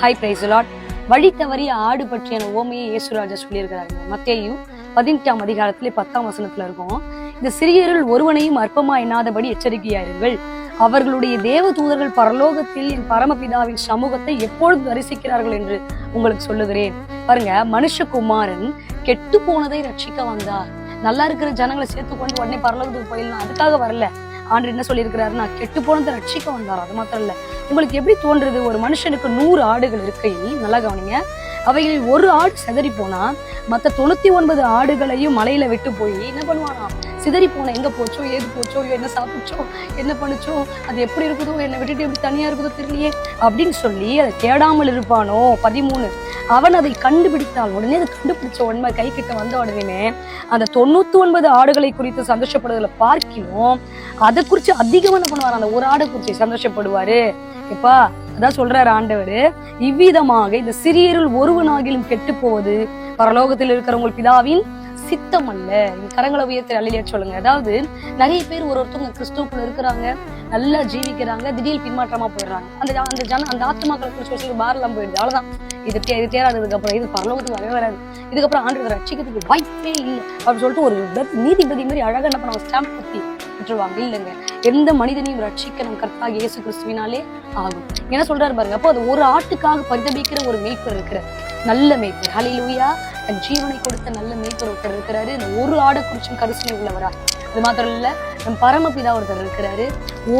Hi price lot வழி தவறிய ஆடு பற்றியான ஓமையை இயேசுராஜா சொல்லியிருக்கிறாரு. மத்தேயு பதினெட்டாம் அதிகாரத்திலே பத்தாம் வசனத்துல இருக்கும். இந்த சிறியரில் ஒருவனையும் அற்பமா எண்ணாதபடி எச்சரிக்கையாயிருங்கள். அவர்களுடைய தேவ தூதர்கள் பரலோகத்தில் என் பரமபிதாவின் சமூகத்தை எப்பொழுது தரிசிக்கிறார்கள் என்று உங்களுக்கு சொல்லுகிறேன். பாருங்க மனுஷகுமாரன் கெட்டு போனதை ரட்சிக்க வந்தார். நல்லா இருக்கிற ஜனங்களை சேர்த்து கொண்டு உடனே பரலோகத்துக்கு போயிடலாம். அதுக்காக வரல. ஆண்டு என்ன சொல்லியிருக்கிறாருன்னா கெட்டு போனதை ரட்சிக்க வந்தார். அது மாத்திரம் இல்லை. உங்களுக்கு எப்படி தோன்றது? ஒரு மனுஷனுக்கு நூறு ஆடுகள் இருக்கையில் நல்லா கவனிங்க. அவைகளில் ஒரு ஆடு சிதறி போனா மற்ற தொண்ணூத்தி ஒன்பது ஆடுகளையும் மலையில விட்டு போய் என்ன பண்ணுவானா? சிதறி போன எங்க போச்சோ? ஏது போச்சோ? என்ன சாப்பிடுச்சோ என்ன பண்ணுச்சோ? அது எப்படி இருக்குதோ? என்னை விட்டுட்டு எப்படி தனியா இருக்குதோ தெரியலையே அப்படின்னு சொல்லி அதை தேடாமல் இருப்பானோ? பதிமூணு. அவன் அதை கண்டுபிடித்தால் உடனே அதை கண்டுபிடிச்ச உண்மை கை கிட்ட வந்த உடனே அந்த தொண்ணூத்தி ஒன்பது ஆடுகளை குறித்து சந்தோஷப்படுவதில் பார்க்கணும் அதை குறித்து அதிகமாக என்ன பண்ணுவார்? அந்த ஒரு ஆடை குறித்து சந்தோஷப்படுவாரு. எப்பா அதான் சொல்றாரு ஆண்டவர் இவ்விதமாக இந்த சிறியருள் ஒருவனாகிலும் கெட்டு போவது பரலோகத்தில் இருக்கிறவங்க பிதாவின் சித்தம் அல்ல கரங்களை உயர்த்தி அள்ளியா சொல்லுங்க. அதாவது நிறைய பேர் ஒரு ஒருத்தவங்க கிறிஸ்துவுக்குள்ள இருக்கிறாங்க நல்லா ஜீவிக்கிறாங்க திடீர் பின்மாற்றமா போயிடுறாங்க. அந்த அந்த ஜன அந்த ஆத்மாக்களுக்கு சொல்லி பாரெல்லாம் போயிடுது. அவ்வளவுதான். இது தே- இது தேராததுக்கு அப்புறம் இது பரலோகத்துக்கு வரவே வராது. இதுக்கப்புறம் ஆண்டு ரட்சிக்கிறதுக்கு வாய்ப்பே இல்லை. அப்படின்னு சொல்லிட்டு ஒரு நீதிபதி மாதிரி அழகா என்ன பண்ணுவாங்க ஸ்டாம்ப் குத்தி விட்டுருவாங்க. இல்லைங்க. எந்த மனிதனையும் ரட்சிக்க நம் கர்த்தா இயேசு கிறிஸ்துவினாலே ஆகும். என்ன சொல்றாரு பாருங்க. அப்போ அது ஒரு ஆட்டுக்காக பரிதபிக்கிற ஒரு மேய்ப்பர் இருக்கிறார். நல்ல மேய்ப்பர். ஹலிலூயா தன் ஜீவனை கொடுத்த நல்ல மேய்ப்பர் ஒருத்தர் இருக்கிறாரு. இந்த ஒரு ஆடை குறிச்சும் கரிசனை உள்ளவரா? அது மாத்திரம் இல்ல நம் பரமபிதா ஒருத்தர் இருக்கிறாரு.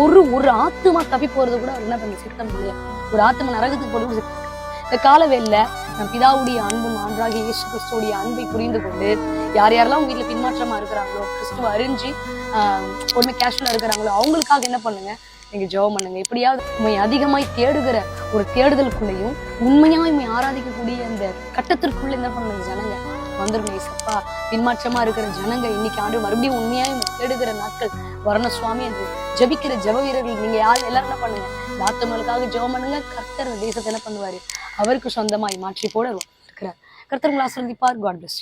ஒரு ஒரு ஆத்துமா தப்பி போறது கூட அவர் என்ன பண்ணி சித்தம் முடியாது ஒரு ஆத்துமா நரகத்துக்கு போறது இந்த காலவேல்ல நம் பிதாவுடைய அன்பும் ஆன்றாக இயேசு கிறிஸ்துடைய அன்பை புரிந்து கொண்டு யார் யாரெல்லாம் உங்க வீட்டுல பின்மாற்றமா இருக்கிறாங்களோ கிறிஸ்துவ அறிஞ்சு ஆஹ் உண்மை கேஷுவலா இருக்கிறாங்களோ அவங்களுக்காக என்ன பண்ணுங்க? நீங்க ஜெபம் பண்ணுங்க. எப்படியாவது உண்மை அதிகமாய் தேடுகிற ஒரு தேடுதலுக்குள்ளேயும் உண்மையா உண்மை ஆராதிக்கக்கூடிய அந்த கட்டத்திற்குள்ள என்ன பண்ணுங்க ஜனங்க? வந்துருங்க ஏசப்பா பின்மாற்றமா இருக்கிற ஜனங்க இன்னைக்கு ஆண்டு மறுபடியும் உண்மையா உம்மை தேடுகிற நாட்கள் வரணும் சுவாமி என்று ஜெபிக்கிற ஜப வீரர்கள் நீங்க யார்? எல்லாரும் என்ன பண்ணுங்க? இந்த ஆத்துமலுக்காக ஜெபம் பண்ணுங்க. கர்த்தர் தேசத்தை என்ன பண்ணுவாரு? அவருக்கு சொந்தமாய் மாற்றி போட இருக்கிறார். கர்த்தர் உங்களை ஆசிர்வதிப்பார். God plus